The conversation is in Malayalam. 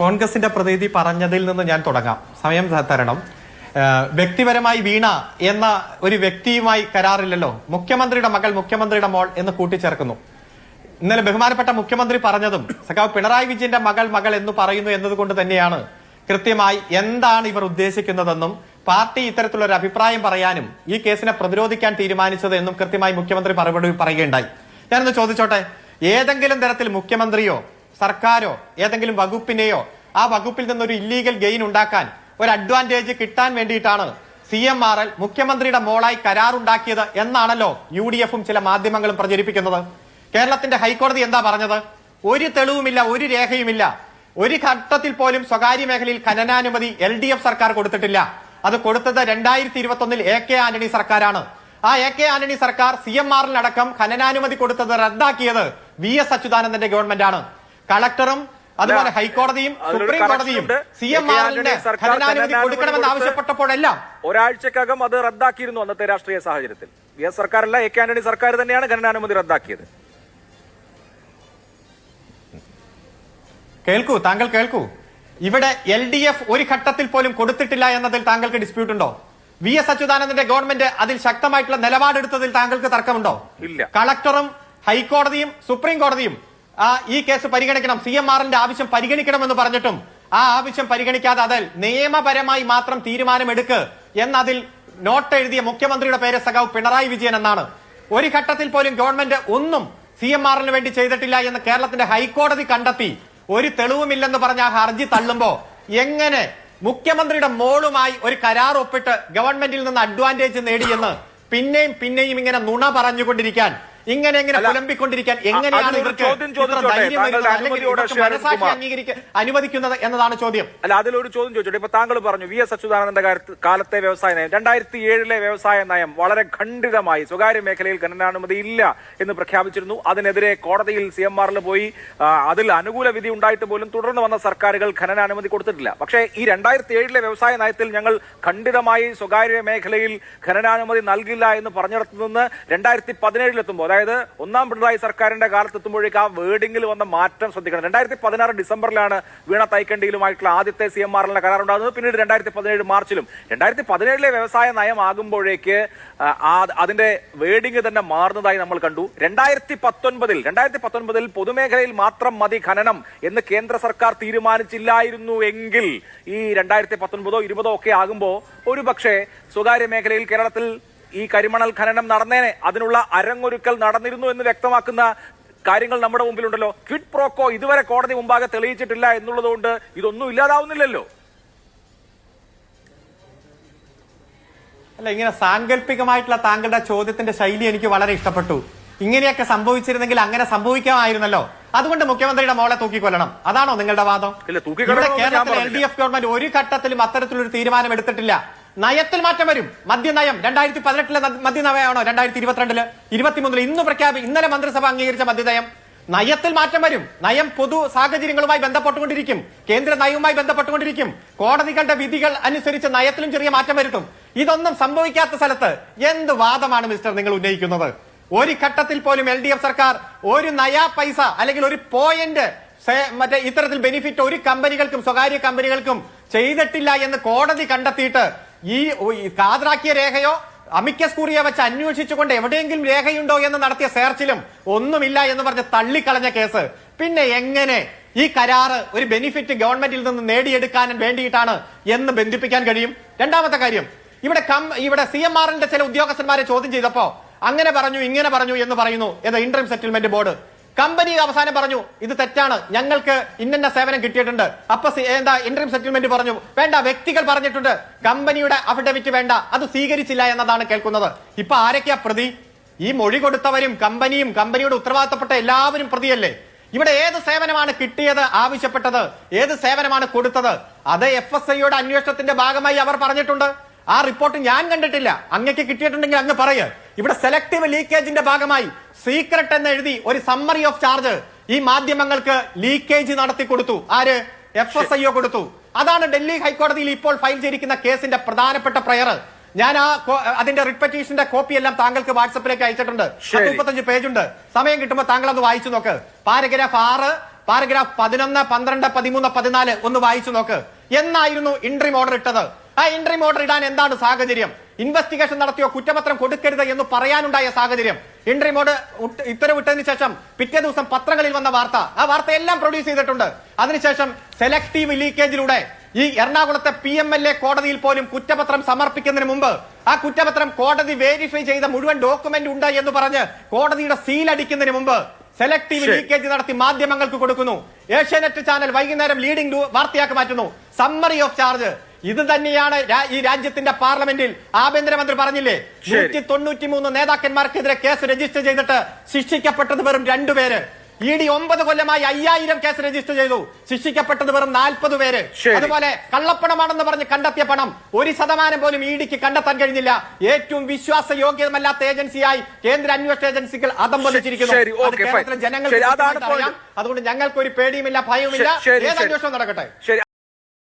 കോൺഗ്രസിന്റെ പ്രതിനിധി പറഞ്ഞതിൽ നിന്ന് ഞാൻ തുടങ്ങാം. സമയം തരണം. വ്യക്തിപരമായി വീണ എന്ന ഒരു വ്യക്തിയുമായി കരാറില്ലല്ലോ. മുഖ്യമന്ത്രിയുടെ മകൾ മുഖ്യമന്ത്രിയുടെ മോൾ എന്ന് കൂട്ടിച്ചേർക്കുന്നു. ഇന്നലെ ബഹുമാനപ്പെട്ട മുഖ്യമന്ത്രി പറഞ്ഞതും സഖാവ് പിണറായി വിജയന്റെ മകൾ മകൾ എന്ന് പറയുന്നു എന്നതുകൊണ്ട് തന്നെയാണ് കൃത്യമായി എന്താണ് ഇവർ ഉദ്ദേശിക്കുന്നതെന്നും പാർട്ടി ഇത്തരത്തിലുള്ള ഒരു അഭിപ്രായം പറയാനും ഈ കേസിനെ പ്രതിരോധിക്കാൻ തീരുമാനിച്ചത് എന്നും കൃത്യമായി മുഖ്യമന്ത്രി പറയുകയുണ്ടായി. ഞാനൊന്ന് ചോദിച്ചോട്ടെ ഏതെങ്കിലും തരത്തിൽ മുഖ്യമന്ത്രിയോ സർക്കാരോ ഏതെങ്കിലും വകുപ്പിനെയോ ആ വകുപ്പിൽ നിന്നൊരു ഇല്ലീഗൽ ഗെയിൻ ഉണ്ടാക്കാൻ ഒരു അഡ്വാന്റേജ് കിട്ടാൻ വേണ്ടിയിട്ടാണ് സി എം ആർ എൽ മുഖ്യമന്ത്രിയുടെ മോളായി കരാറുണ്ടാക്കിയത് എന്നാണല്ലോ യു ഡി എഫും ചില മാധ്യമങ്ങളും പ്രചരിപ്പിക്കുന്നത്. കേരളത്തിന്റെ ഹൈക്കോടതി എന്താ പറഞ്ഞത്? ഒരു തെളിവുമില്ല ഒരു രേഖയുമില്ല. ഒരു ഘട്ടത്തിൽ പോലും സ്വകാര്യ മേഖലയിൽ ഖനനാനുമതി എൽ ഡി എഫ് സർക്കാർ കൊടുത്തിട്ടില്ല. അത് കൊടുത്തത് രണ്ടായിരത്തി ഇരുപത്തി ഒന്നിൽ എ കെ ആന്റണി സർക്കാരാണ്. ആ എ കെ ആന്റണി സർക്കാർ സി എം ആറിലടക്കം ഖനനാനുമതി കൊടുത്തത് റദ്ദാക്കിയത് വി എസ് അച്യുതാനന്ദന്റെ ഗവൺമെന്റാണ്. കളക്ടറും അതുപോലെ ഹൈക്കോടതിയും സുപ്രീം കോടതിയും സി എം ആറിന്റെ ഖനനാനുമതി കൊടുക്കണമെന്ന് ആവശ്യപ്പെട്ടപ്പോഴെല്ലാം ഒരാഴ്ചക്കകം അത് റദ്ദാക്കിയിരുന്നു അന്നത്തെ രാഷ്ട്രീയ സാഹചര്യത്തിൽ. വി എസ് സർക്കാരല്ല എ കെ ആന്റണി സർക്കാർ തന്നെയാണ് ഖനനാനുമതി റദ്ദാക്കിയത്. കേൾക്കൂ താങ്കൾ കേൾക്കൂ. ഇവിടെ എൽ ഡി എഫ് ഒരു ഘട്ടത്തിൽ പോലും കൊടുത്തിട്ടില്ല എന്നതിൽ താങ്കൾക്ക് ഡിസ്പ്യൂട്ട് ഉണ്ടോ വി എസ് അച്യുതാനന്ദന്റെ ഗവൺമെന്റ് അതിൽ ശക്തമായിട്ടുള്ള നിലപാടെടുത്തതിൽ താങ്കൾക്ക് തർക്കമുണ്ടോ? ഇല്ല. കളക്ടറും ഹൈക്കോടതിയും സുപ്രീം കോടതിയും ആ ഈ കേസ് പരിഗണിക്കണം. സി എം ആറിന്റെ ആവശ്യം പരിഗണിക്കണമെന്ന് പറഞ്ഞിട്ടും ആ ആവശ്യം പരിഗണിക്കാതെ അതിൽ നിയമപരമായി മാത്രം തീരുമാനമെടുക്ക് എന്നതിൽ നോട്ട് എഴുതിയ മുഖ്യമന്ത്രിയുടെ പേര് സഖാവ് പിണറായി വിജയൻ എന്നാണ്. ഒരു ഘട്ടത്തിൽ പോലും ഗവൺമെന്റ് ഒന്നും സി എം ആറിന് വേണ്ടി ചെയ്തിട്ടില്ല എന്ന് കേരളത്തിന്റെ ഹൈക്കോടതി കണ്ടെത്തി. ഒരു തെളിവുമില്ലെന്ന് പറഞ്ഞ ആ ഹർജി തള്ളുമ്പോ എങ്ങനെ മുഖ്യമന്ത്രിയുടെ മോളുമായി ഒരു കരാർ ഒപ്പിട്ട് ഗവൺമെന്റിൽ നിന്ന് അഡ്വാന്റേജ് നേടിയെന്ന് പിന്നെയും പിന്നെയും ഇങ്ങനെ നുണ പറഞ്ഞുകൊണ്ടിരിക്കാൻ ഇങ്ങനെ എങ്ങനെ പുലമ്പിക്കൊണ്ടിരിക്കാൻ എങ്ങനെയാണ് ഇവർക്ക് അനുവദിക്കുന്നത് എന്നതാണ് ചോദ്യം. അല്ല അതിലൊരു ചോദ്യം ചോദിച്ചോട്ടെ? ഇപ്പൊ താങ്കൾ പറഞ്ഞു വി എസ് അച്യുതാനന്ദന്റെ കാലത്തെ വ്യവസായ നയം. രണ്ടായിരത്തി ഏഴിലെ വ്യവസായ നയം വളരെ ഖണ്ഡിതമായി സ്വകാര്യ മേഖലയിൽ ഖനനാനുമതി ഇല്ല എന്ന് പ്രഖ്യാപിച്ചിരുന്നു. അതിനെതിരെ കോടതിയിൽ സി എം ആറിൽ പോയി അതിൽ അനുകൂല വിധി ഉണ്ടായിട്ട് പോലും തുടർന്ന് വന്ന സർക്കാരുകൾ ഖനനാനുമതി കൊടുത്തിട്ടില്ല. പക്ഷേ ഈ രണ്ടായിരത്തി ഏഴിലെ വ്യവസായ നയത്തിൽ ഞങ്ങൾ ഖണ്ഡിതമായി സ്വകാര്യ മേഖലയിൽ ഖനനാനുമതി നൽകില്ല എന്ന് പറഞ്ഞിടത്തു നിന്ന് രണ്ടായിരത്തി പതിനേഴിലെത്തുമ്പോൾ അതായത് ഒന്നാം പിണറായി സർക്കാരിന്റെ കാലത്തെത്തുമ്പോഴേക്ക് ആ വേർഡിംഗിൽ വന്ന മാറ്റം ശ്രദ്ധിക്കണം. രണ്ടായിരത്തി പതിനാറ് ഡിസംബറിലാണ് വീണ തൈക്കണ്ടിയിലുമായിട്ടുള്ള ആദ്യത്തെ സി എം ആറിലെ കരാറുണ്ടാകുന്നത്. പിന്നീട് രണ്ടായിരത്തി പതിനേഴ് മാർച്ചിലും. രണ്ടായിരത്തി പതിനേഴിലെ വ്യവസായ നയമാകുമ്പോഴേക്ക് അതിന്റെ വേർഡിംഗ് തന്നെ മാറുന്നതായി നമ്മൾ കണ്ടു. രണ്ടായിരത്തി പത്തൊൻപതിൽ രണ്ടായിരത്തി പത്തൊൻപതിൽ പൊതുമേഖലയിൽ മാത്രം മതി ഖനനം എന്ന് കേന്ദ്ര സർക്കാർ തീരുമാനിച്ചില്ലായിരുന്നു എങ്കിൽ ഈ രണ്ടായിരത്തി പത്തൊൻപതോ ഇരുപതോ ഒക്കെ ആകുമ്പോൾ ഒരുപക്ഷെ സ്വകാര്യ മേഖലയിൽ കേരളത്തിൽ ഈ കരിമണൽ ഖനനം നടന്നേനെ അതിനുള്ള അരങ്ങൊരുക്കൽ നടന്നിരുന്നു എന്ന് വ്യക്തമാക്കുന്ന കാര്യങ്ങൾ നമ്മുടെ മുമ്പിലുണ്ടല്ലോ. ക്വിഡ് പ്രോക്കോ ഇതുവരെ കോടതി മുമ്പാകെ തെളിയിച്ചിട്ടില്ല എന്നുള്ളതുകൊണ്ട് ഇതൊന്നും ഇല്ലാതാവുന്നില്ലല്ലോ. അല്ല ഇങ്ങനെ സാങ്കല്പികമായിട്ടുള്ള താങ്കളുടെ ചോദ്യത്തിന്റെ ശൈലി എനിക്ക് വളരെ ഇഷ്ടപ്പെട്ടു. ഇങ്ങനെയൊക്കെ സംഭവിച്ചിരുന്നെങ്കിൽ അങ്ങനെ സംഭവിക്കാമായിരുന്നല്ലോ. അതുകൊണ്ട് മുഖ്യമന്ത്രിയുടെ മോളെ തൂക്കിക്കൊല്ലണം. അതാണോ നിങ്ങളുടെ വാദം? ഇവിടെ കേരളത്തിലെ എൽ ഡി എഫ് ഗവൺമെന്റ് ഒരു ഘട്ടത്തിലും അത്തരത്തിലൊരു തീരുമാനം എടുത്തിട്ടില്ല. നയത്തിൽ മാറ്റം വരും. മദ്യനയം രണ്ടായിരത്തി പതിനെട്ടിലെ മദ്യനയമാണോ? രണ്ടായിരത്തി ഇരുപത്തിരണ്ടിൽ ഇരുപത്തിമൂന്നിൽ ഇന്ന് പ്രഖ്യാപി ഇന്നലെ മന്ത്രിസഭ അംഗീകരിച്ച മദ്യനയം. നയത്തിൽ മാറ്റം വരും. നയം പൊതു സാഹചര്യങ്ങളുമായി ബന്ധപ്പെട്ടുകൊണ്ടിരിക്കും. കേന്ദ്ര നയവുമായി ബന്ധപ്പെട്ടുകൊണ്ടിരിക്കും. കോടതികളുടെ വിധികൾ അനുസരിച്ച് നയത്തിലും ചെറിയ മാറ്റം വരുത്തും. ഇതൊന്നും സംഭവിക്കാത്ത സ്ഥലത്ത് എന്ത് വാദമാണ് മിസ്റ്റർ നിങ്ങൾ ഉന്നയിക്കുന്നത്? ഒരു ഘട്ടത്തിൽ പോലും എൽ ഡി എഫ് സർക്കാർ ഒരു നയാ പൈസ അല്ലെങ്കിൽ ഒരു പോയിന്റ് മറ്റേ ഇത്തരത്തിൽ ബെനിഫിറ്റ് ഒരു കമ്പനികൾക്കും സ്വകാര്യ കമ്പനികൾക്കും ചെയ്തിട്ടില്ല എന്ന് കോടതി കണ്ടെത്തിയിട്ട് ഈ കാതറാക്കിയ രേഖയോ അമിക്കസ് കൂറിയെ വെച്ച് അന്വേഷിച്ചുകൊണ്ട് എവിടെയെങ്കിലും രേഖയുണ്ടോ എന്ന് നടത്തിയ സെർച്ചിലും ഒന്നുമില്ല എന്ന് പറഞ്ഞ് തള്ളിക്കളഞ്ഞ കേസ്. പിന്നെ എങ്ങനെ ഈ കരാറ് ഒരു ബെനിഫിറ്റ് ഗവൺമെന്റിൽ നിന്ന് നേടിയെടുക്കാൻ വേണ്ടിയിട്ടാണ് എന്ന് ബന്ധിപ്പിക്കാൻ കഴിയും? രണ്ടാമത്തെ കാര്യം ഇവിടെ കം ഇവിടെ സി എം ആറിന്റെ ചില ഉദ്യോഗസ്ഥന്മാരെ ചോദ്യം ചെയ്തപ്പോ അങ്ങനെ പറഞ്ഞു ഇങ്ങനെ പറഞ്ഞു എന്ന് പറയുന്നു എന്ന ഇന്റർ സെറ്റിൽമെന്റ് ബോർഡ് കമ്പനി അവസാനം പറഞ്ഞു ഇത് തെറ്റാണ്. ഞങ്ങൾക്ക് ഇന്ന സേവനം കിട്ടിയിട്ടുണ്ട്. അപ്പൊ എന്താ ഇന്റർം സെറ്റിൽമെന്റ് പറഞ്ഞു വേണ്ട വ്യക്തികൾ പറഞ്ഞിട്ടുണ്ട്. കമ്പനിയുടെ അഫിഡവിറ്റ് വേണ്ട. അത് സ്വീകരിച്ചില്ല എന്നതാണ് കേൾക്കുന്നത്. ഇപ്പൊ ആരൊക്കെയാ പ്രതി? ഈ മൊഴി കൊടുത്തവരും കമ്പനിയും കമ്പനിയുടെ ഉത്തരവാദിത്തപ്പെട്ട എല്ലാവരും പ്രതിയല്ലേ? ഇവിടെ ഏത് സേവനമാണ് കിട്ടിയത് ആവശ്യപ്പെട്ടത് ഏത് സേവനമാണ് കൊടുത്തത് അത് എഫ് എസ് ഐയുടെ അന്വേഷണത്തിന്റെ ഭാഗമായി അവർ പറഞ്ഞിട്ടുണ്ട്. ആ റിപ്പോർട്ട് ഞാൻ കണ്ടിട്ടില്ല. അങ്ങക്ക് കിട്ടിയിട്ടുണ്ടെങ്കിൽ അങ്ങ് പറയ്. ഇവിടെ സെലക്ടീവ് ലീക്കേജിന്റെ ഭാഗമായി സീക്രട്ട് എന്ന് എഴുതി ഒരു സമ്മറി ഓഫ് ചാർജ് ഈ മാധ്യമങ്ങൾക്ക് ലീക്കേജ് നടത്തി കൊടുത്തു. ആര്? എഫ് എസ് ഐ ഒ കൊടുത്തു. അതാണ് ഡൽഹി ഹൈക്കോടതിയിൽ ഇപ്പോൾ ഫയൽ ചെയ്തിരിക്കുന്ന കേസിന്റെ പ്രധാനപ്പെട്ട പ്രയർ ഞാൻ ആ അതിന്റെ അതിന്റെ റിപ്പറ്റീഷന്റെ കോപ്പി എല്ലാം താങ്കൾക്ക് വാട്സപ്പിലേക്ക് അയച്ചിട്ടുണ്ട്. മുപ്പത്തഞ്ച് പേജ് ഉണ്ട് സമയം കിട്ടുമ്പോൾ താങ്കൾ അത് വായിച്ചു നോക്ക്. പാരഗ്രാഫ് ആറ് പാരഗ്രാഫ് പതിനൊന്ന് പന്ത്രണ്ട് പതിമൂന്ന് പതിനാല് ഒന്ന് വായിച്ചു നോക്ക്. എന്നായിരുന്നു ഇൻട്രീം ഓർഡർ ഇട്ടത്. ആ ഇൻട്രീം ഓർഡർ ഇടാൻ എന്താണ് സാഹചര്യം? ഇൻവെസ്റ്റിഗേഷൻ നടത്തിയോ കുറ്റപത്രം കൊടുക്കരുത് എന്ന് പറയാനുണ്ടായ സാഹചര്യം. ഇൻട്രി മോഡ് ഉത്തരവിട്ടതിന് ശേഷം പിറ്റേ ദിവസം പത്രങ്ങളിൽ വന്ന വാർത്ത. ആ വാർത്ത എല്ലാം പ്രൊഡ്യൂസ് ചെയ്തിട്ടുണ്ട്. അതിനുശേഷം സെലക്ടീവ് ലീക്കേജിലൂടെ ഈ എറണാകുളത്തെ പി എം എൽ എ കോടതിയിൽ പോലും കുറ്റപത്രം സമർപ്പിക്കുന്നതിന് മുമ്പ് ആ കുറ്റപത്രം കോടതി വെരിഫൈ ചെയ്ത മുഴുവൻ ഡോക്യുമെന്റ് ഉണ്ട് എന്ന് പറഞ്ഞ് കോടതിയുടെ സീൽ അടിക്കുന്നതിന് മുമ്പ് സെലക്ടീവ് ലീക്കേജ് നടത്തി മാധ്യമങ്ങൾക്ക് കൊടുക്കുന്നു. ഏഷ്യാനെറ്റ് ചാനൽ വൈകുന്നേരം ലീഡിംഗ് വാർത്തയാക്കി മാറ്റുന്നു. സമ്മറി ഓഫ് ചാർജ് ഇത് തന്നെയാണ് ഈ രാജ്യത്തിന്റെ പാർലമെന്റിൽ ആഭ്യന്തരമന്ത്രി പറഞ്ഞില്ലേ. നൂറ്റി തൊണ്ണൂറ്റി മൂന്ന് നേതാക്കന്മാർക്കെതിരെ കേസ് രജിസ്റ്റർ ചെയ്തിട്ട് ശിക്ഷിക്കപ്പെട്ടത് വെറും രണ്ടുപേര് ഇ ഡി ഒമ്പത് കൊല്ലമായി അയ്യായിരം കേസ് രജിസ്റ്റർ ചെയ്തു. ശിക്ഷിക്കപ്പെട്ടത് വെറും നാൽപ്പത് പേര്. അതുപോലെ കള്ളപ്പണമാണെന്ന് പറഞ്ഞ് കണ്ടെത്തിയ പണം ഒരു ശതമാനം പോലും ഇ ഡിക്ക് കണ്ടെത്താൻ കഴിഞ്ഞില്ല. ഏറ്റവും വിശ്വാസ വിശ്വാസയോഗ്യമല്ലാത്ത ഏജൻസിയായി കേന്ദ്ര അന്വേഷണ ഏജൻസികൾ അതം വന്നിരിക്കുന്നു point. അതുകൊണ്ട് ഞങ്ങൾക്ക് ഒരു പേടിയുമില്ല ഭയവുമില്ല. ഏത് അന്വേഷണം നടക്കട്ടെ.